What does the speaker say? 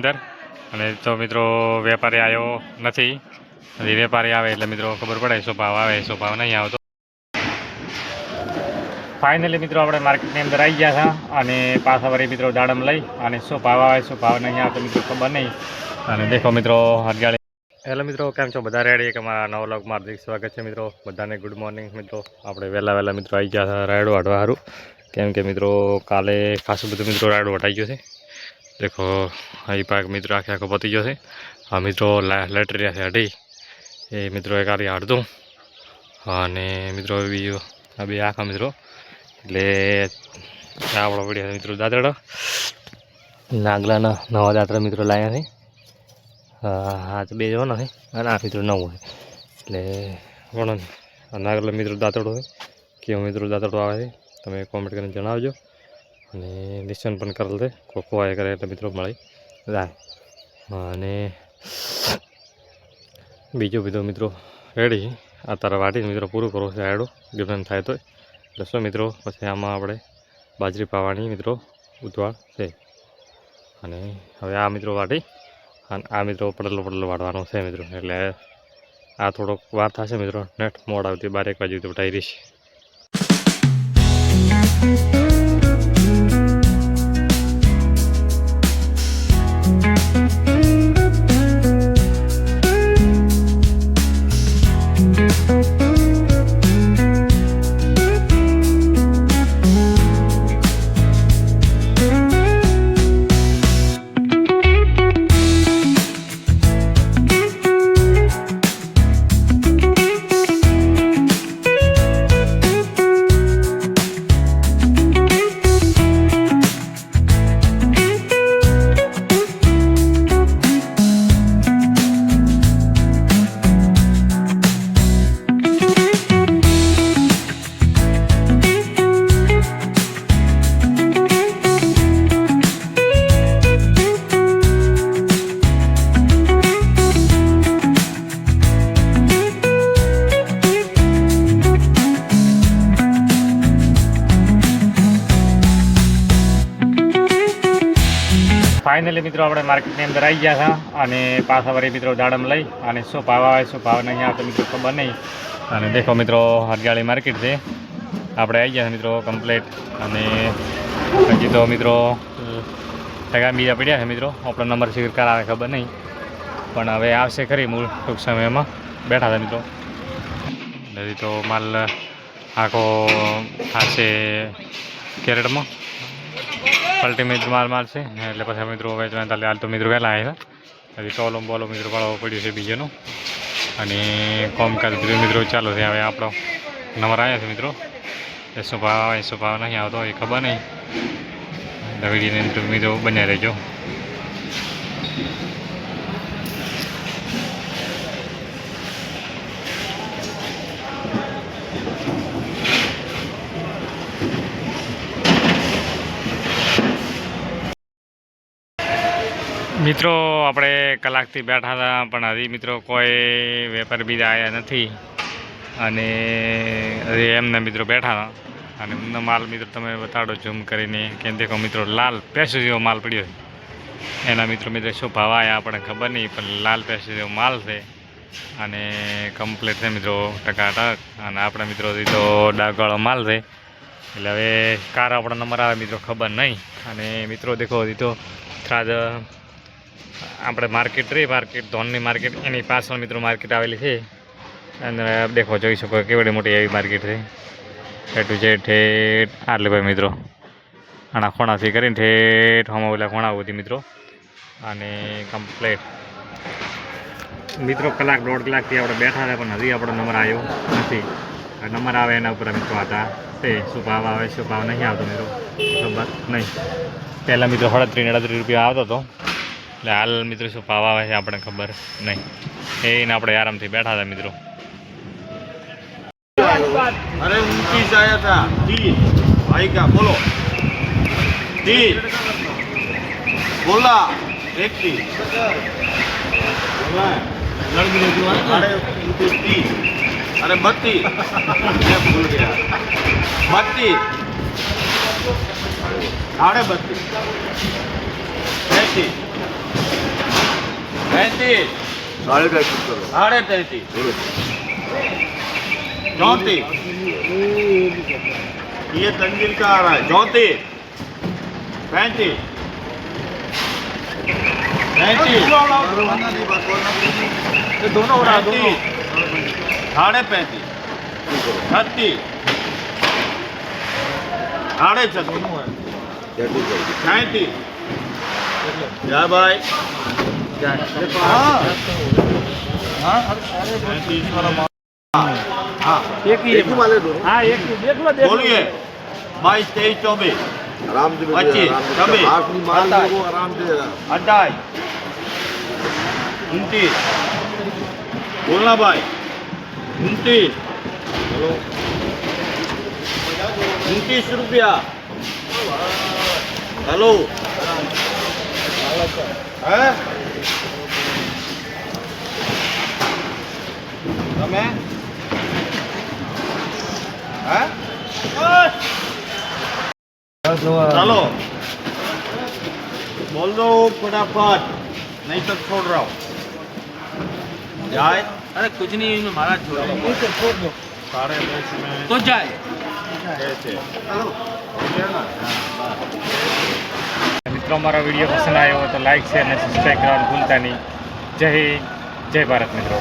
અંદર. અને તો મિત્રો, વેપારી આવ્યો નથી. વેપારી આવે એટલે મિત્રો ખબર પડે શું ભાવ આવે શું ભાવ નહીં આવતો. ફાઇનલી મિત્રો, આપણે માર્કેટની અંદર આવી ગયા હતા અને પાછા વળી મિત્રો દાડમ લઈ અને શું ભાવ આવે શું ભાવ નહીં આવતો મિત્રો ખબર નહીં. અને દેખો મિત્રો, હરિયાળી. હેલો મિત્રો, કેમ છો? બધા રેડી? કે મારા નવ લોગમાં હાર્દિક સ્વાગત છે મિત્રો. બધાને ગુડ મોર્નિંગ મિત્રો. આપણે વહેલા વહેલા મિત્રો આવી ગયા હતા રાયડો વાટવા સારું કેમ કે મિત્રો, કાલે ખાસું બધું મિત્રો રાયડો વટાઈ ગયો છે. દેખો અહીં પાક મિત્રો આખે આખો પતી ગયો છે આ મિત્રો લેટર રહ્યા છે અઢી એ મિત્રો એક આરી હાડતું અને મિત્રો બીજું આ બે આખા મિત્રો એટલે આ આપણો પડ્યા છે મિત્રો દાદરડો નાગલાના નવા દાદરા મિત્રો લાવ્યા છે હા તો બે જવાના છે અને આ મિત્રો નવું છે એટલે પણ નાગલા મિત્રો દાંતડો છે કેવો મિત્રો દાંતડો આવે છે તમે કોમેન્ટ કરીને જણાવજો અને લિસન પણ કરેલ છે. આવે કરે એટલે મિત્રો મળી જાય. અને બીજો બીજો મિત્રો રેડી આ તારા વાટી મિત્રો પૂરું કરવું છે આડું ડિફરન્ટ થાય તો એટલે મિત્રો, પછી આમાં આપણે બાજરી પાવાની મિત્રો ઉતવાળ છે. અને હવે આ મિત્રો વાટી અને આ મિત્રો પડેલો પડેલો વાળવાનો છે મિત્રો. એટલે આ થોડોક વાર થશે મિત્રો. નેટ મોડ આવતી બાર એક બાજુ ઉઠાઈ રહીશ ફાઇનલી મિત્રો આપણે માર્કેટની અંદર આવી ગયા હતા અને પાછા વળી મિત્રો દાડમ લઈ અને શું ભાવ આવે, શું ભાવ નહીં આવતો મિત્રો ખબર નહીં. અને દેખો મિત્રો, હરિયાળી માર્કેટ છે. આપણે આવી ગયા છે મિત્રો કમ્પ્લેટ અને હજી તો મિત્રો ટકા બીજા પડ્યા છે મિત્રો. આપણો નંબર સ્વીકાર આવે ખબર નહીં. પણ હવે આવશે ખરી મૂળ ટૂંક સમયમાં. બેઠા હતા મિત્રો. નથી તો માલ આખો થશે કેરેટમાં. અલ્ટિમેટ માર છે. એટલે પછી મિત્રો વેચવાના તાલે હાલ તો મિત્રો વહેલા આવ્યા હજી ટોલો બોલો મિત્રો પાડવો પડ્યું છે બીજાનું. અને કોમકાજ બધું મિત્રો ચાલુ છે. હવે આપણો નંબર આવ્યા છે મિત્રો. એ શું ભાવ આવે શું ભાવ નહીં આવતો એ ખબર નહીં. દવીડીને મિત્રો મિત્રો બન્યા રહેજો. મિત્રો, આપણે કલાકથી બેઠા હતા, પણ હજી મિત્રો કોઈ વેપાર બીજા આવ્યા નથી. અને હજી એમને મિત્રો બેઠા હતા. અને એમનો માલ મિત્રો તમે બતાડો ઝૂમ કરીને. કેમ દેખો મિત્રો લાલ પેસો જેવો માલ પડ્યો છે. એના મિત્રો મિત્રો શું ભાવ આવ્યા આપણને ખબર નહીં, પણ લાલ પેસો જેવો માલ છે. અને કમ્પ્લીટ છે મિત્રો, ટકાટક. અને આપણા મિત્રો હજી તો ડાગવાળો માલ છે. એટલે હવે કાર આપણો નંબર આવે, મિત્રો ખબર નહીં. અને મિત્રો દેખો, હજી તો થરાદ આપણે માર્કેટ રહી માર્કેટ, ધોનની માર્કેટ, એની પાછળ મિત્રો માર્કેટ આવેલી છે. અને દેખો, જોઈ શકો કેવડી મોટી એવી માર્કેટ છે. ટુ જે ઠેઠ, આટલે ભાઈ મિત્રો. આના ખોણાથી કરીને ઠેઠ હમણાં ઓલા ખોણા બધી મિત્રો. અને કમ્પ્લેટ મિત્રો, કલાક, દોઢ કલાકથી આપણે બેઠા હતા પણ હજી આપણો નંબર આવ્યો નથી. નંબર આવે એના ઉપર મિત્રો હતા તે શું ભાવ આવે, શું ભાવ નહીં આવતો મિત્રો? ખબર નહીં. પહેલાં મિત્રો સડત્રીસ અડત્રીસ રૂપિયા આવતો હતો. એટલે હાલ મિત્રો શું ભાવ આવે છે આપણે ખબર નહીં. એને આપણે આરામથી બેઠા હતા મિત્રો. અરે ઊંચી આયા હતા ભાઈ કા બોલો. બોલા. વ્યક્તિ અરે બત્તી. ભૂલ બત્તી. સાડે બત્તી. बत्तीस मैं भूल गया बत्तीस साढ़े बत्तीस तैतीस तैतीस साढ़े पैंतीस करो साढ़े तैतीस बोलो चौंतीस ये तंजीर का आ रहा है चौंतीस पैंतीस पैंतीस दोनों हो रहा पैंतीस साढ़े पैंतीस छत्तीस साढ़े छत्तीस पैंतीस करो सैंतीस બાવીસ તેવીસ ચોવીસ પચીસ. છવ્વીસ અઠાવીસ ઉનત્રીસ. ભોલનાભાઈ ઉનત્રીસ. ઉનત્રીસ રૂપિયા. હેલો હે? देख लो देख लो बोलिए बाईस तेईस चौबीस आराम से बैठो, पच्चीस, आराम से छब्बीस, हाथ नहीं मार सत्ताईस। लोगों आराम से जरा अट्ठाईस उनतीस बोलना भाई उनतीस उनतीस रुपया हेलो है તમે હે चलो बोल दो फटाफट नहीं तो छोड़ रहा हूँ મિત્રો, અમારો વીડિયો પસંદ આવ્યો તો લાઈક શેર અને સબસ્ક્રાઈબ કરવાનું ભૂલતા નહીં. જય હિન્દ, જય ભારત મિત્રો.